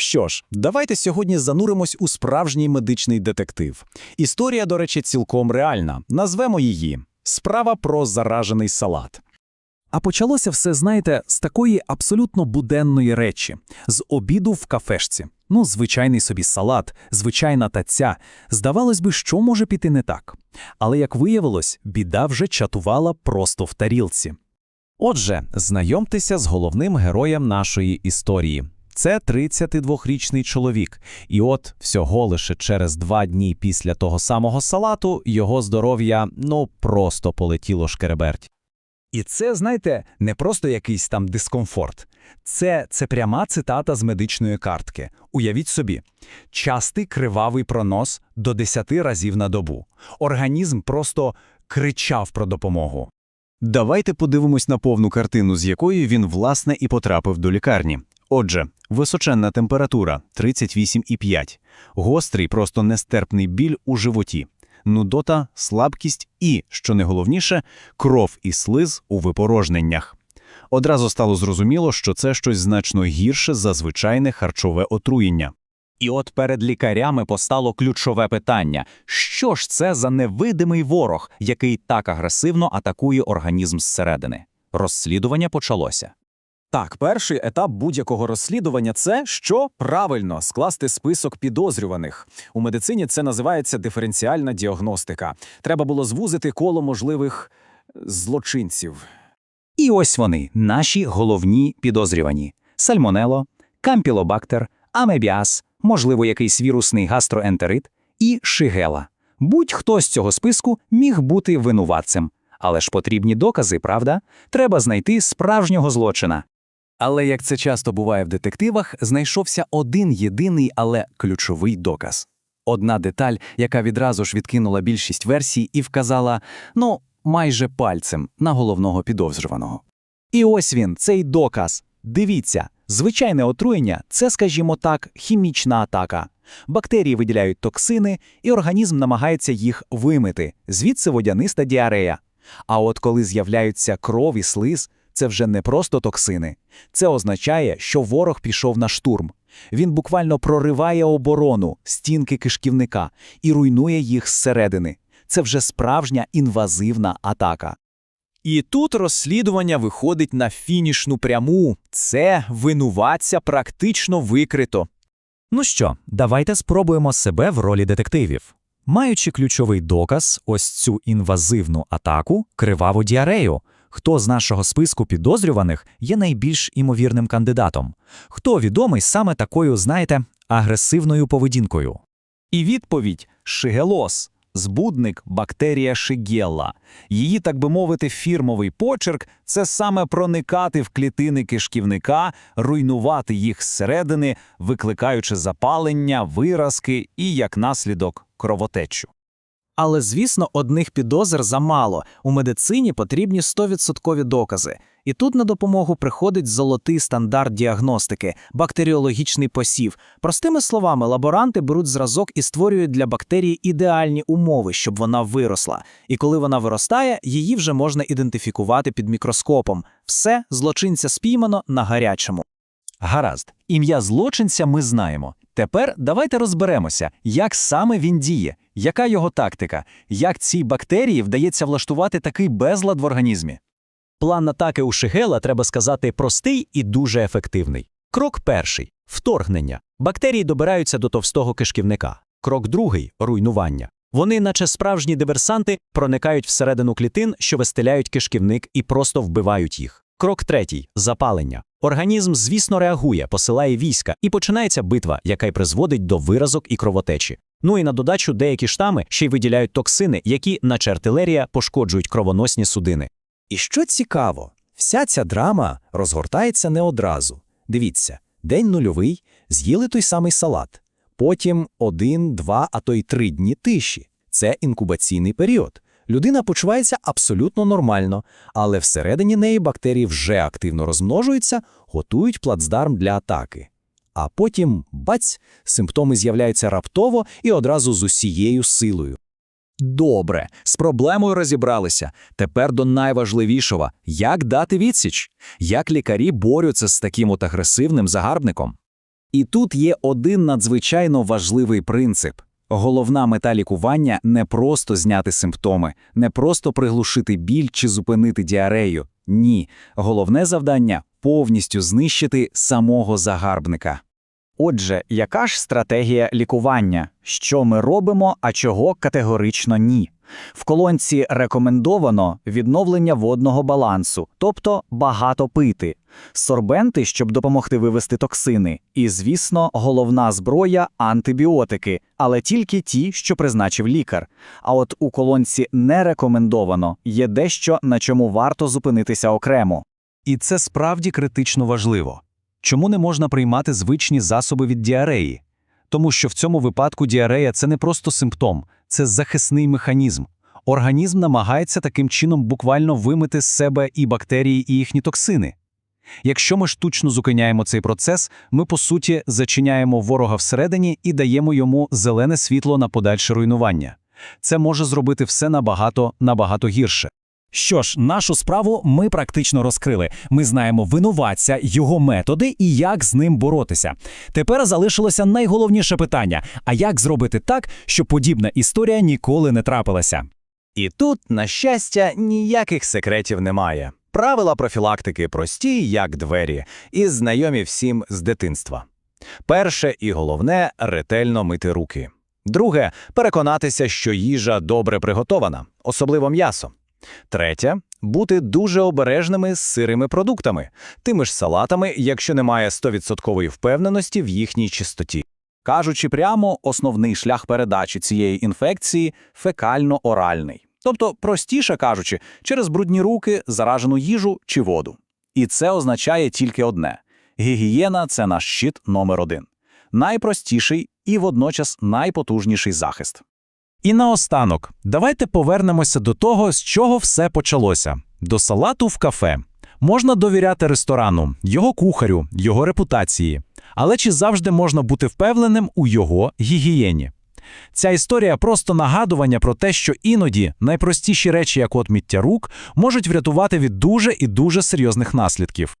Що ж, давайте сьогодні зануримось у справжній медичний детектив. Історія, до речі, цілком реальна. Назвемо її Справа про заражений салат. А почалося все, знаєте, з такої абсолютно буденної речі з обіду в кафешці. Ну, звичайний собі салат, звичайна таця. Здавалось би, що може піти не так. Але як виявилось, біда вже чатувала просто в тарілці. Отже, знайомтеся з головним героєм нашої історії. Це 32-річний чоловік, і от всього лише через два дні після того самого салату його здоров'я ну просто полетіло шкереберть. І це, знаєте, не просто якийсь там дискомфорт. Це, це пряма цитата з медичної картки. Уявіть собі, частий кривавий пронос до 10 разів на добу. Організм просто кричав про допомогу. Давайте подивимось на повну картину, з якою він, власне, і потрапив до лікарні. Отже, височенна температура 38,5, гострий, просто нестерпний біль у животі, нудота, слабкість і, що найголовніше, кров і слиз у випорожненнях. Одразу стало зрозуміло, що це щось значно гірше за звичайне харчове отруєння. І от перед лікарями постало ключове питання: що ж це за невидимий ворог, який так агресивно атакує організм зсередини? Розслідування почалося. Так, перший етап будь-якого розслідування це що правильно скласти список підозрюваних. У медицині це називається диференціальна діагностика. Треба було звузити коло можливих злочинців. І ось вони, наші головні підозрювані: сальмонело, кампілобактер, амебіаз, можливо, якийсь вірусний гастроентерит і шигела. Будь-хто з цього списку міг бути винуватцем. Але ж потрібні докази, правда? Треба знайти справжнього злочина. Але як це часто буває в детективах, знайшовся один єдиний, але ключовий доказ. Одна деталь, яка відразу ж відкинула більшість версій і вказала, ну, майже пальцем на головного підозрюваного. І ось він, цей доказ. Дивіться, звичайне отруєння це, скажімо так, хімічна атака. Бактерії виділяють токсини, і організм намагається їх вимити, звідси водяниста діарея. А от коли з'являються кров і слиз, це вже не просто токсини. Це означає, що ворог пішов на штурм. Він буквально прориває оборону, стінки кишківника і руйнує їх зсередини. Це вже справжня інвазивна атака. І тут розслідування виходить на фінішну пряму. Це винуватця практично викрито. Ну що, давайте спробуємо себе в ролі детективів. Маючи ключовий доказ, ось цю інвазивну атаку, криваву діарею, хто з нашого списку підозрюваних є найбільш імовірним кандидатом, хто відомий саме такою, знаєте, агресивною поведінкою. І відповідь шигелоз, збудник бактерія шигелла. Її, так би мовити, фірмовий почерк це саме проникати в клітини кишківника, руйнувати їх зсередини, викликаючи запалення, виразки і, як наслідок, кровотечу. Але, звісно, одних підозр замало. У медицині потрібні 100% докази. І тут на допомогу приходить золотий стандарт діагностики, бактеріологічний посів. Простими словами, лаборанти беруть зразок і створюють для бактерії ідеальні умови, щоб вона виросла. І коли вона виростає, її вже можна ідентифікувати під мікроскопом. Все злочинця спіймано на гарячому. Гаразд, ім'я злочинця ми знаємо. Тепер давайте розберемося, як саме він діє, яка його тактика, як цій бактерії вдається влаштувати такий безлад в організмі. План атаки у Шигела, треба сказати, простий і дуже ефективний. Крок перший вторгнення. Бактерії добираються до товстого кишківника. Крок другий руйнування. Вони, наче справжні диверсанти, проникають всередину клітин, що вистеляють кишківник і просто вбивають їх. Крок третій запалення. Організм, звісно, реагує, посилає війська, і починається битва, яка й призводить до виразок і кровотечі. Ну і на додачу деякі штами ще й виділяють токсини, які, наче артилерія, пошкоджують кровоносні судини. І що цікаво, вся ця драма розгортається не одразу. Дивіться, день нульовий, з'їли той самий салат. Потім один, два, а то й три дні тиші. Це інкубаційний період. Людина почувається абсолютно нормально, але всередині неї бактерії вже активно розмножуються, готують плацдарм для атаки. А потім, бац, симптоми з'являються раптово і одразу з усією силою. Добре, з проблемою розібралися. Тепер до найважливішого – як дати відсіч? Як лікарі борються з таким от агресивним загарбником? І тут є один надзвичайно важливий принцип. Головна мета лікування не просто зняти симптоми, не просто приглушити біль чи зупинити діарею. Ні, головне завдання повністю знищити самого загарбника. Отже, яка ж стратегія лікування? Що ми робимо, а чого категорично ні? В колонці рекомендовано відновлення водного балансу, тобто багато пити, сорбенти, щоб допомогти вивести токсини, і, звісно, головна зброя антибіотики, але тільки ті, що призначив лікар. А от у колонці не рекомендовано є дещо, на чому варто зупинитися окремо. І це справді критично важливо. Чому не можна приймати звичні засоби від діареї? Тому що в цьому випадку діарея це не просто симптом, це захисний механізм. Організм намагається таким чином буквально вимити з себе і бактерії, і їхні токсини. Якщо ми штучно зупиняємо цей процес, ми по суті зачиняємо ворога всередині і даємо йому зелене світло на подальше руйнування. Це може зробити все набагато набагато гірше. Що ж, нашу справу ми практично розкрили. Ми знаємо винуватця, його методи і як з ним боротися. Тепер залишилося найголовніше питання: а як зробити так, щоб подібна історія ніколи не трапилася? І тут, на щастя, ніяких секретів немає. Правила профілактики прості, як двері, і знайомі всім з дитинства. Перше і головне ретельно мити руки. Друге переконатися, що їжа добре приготована, особливо м'ясо. Третє бути дуже обережними з сирими продуктами, тими ж салатами, якщо немає 100% впевненості в їхній чистоті. Кажучи прямо, основний шлях передачі цієї інфекції фекально-оральний. Тобто, простіше кажучи, через брудні руки, заражену їжу чи воду. І це означає тільки одне: гігієна це наш щит номер один. Найпростіший і водночас найпотужніший захист. І наостанок, давайте повернемося до того, з чого все почалося: до салату в кафе. Можна довіряти ресторану, його кухарю, його репутації. Але чи завжди можна бути впевненим у його гігієні? Ця історія просто нагадування про те, що іноді найпростіші речі, як от миття рук, можуть врятувати від дуже і дуже серйозних наслідків.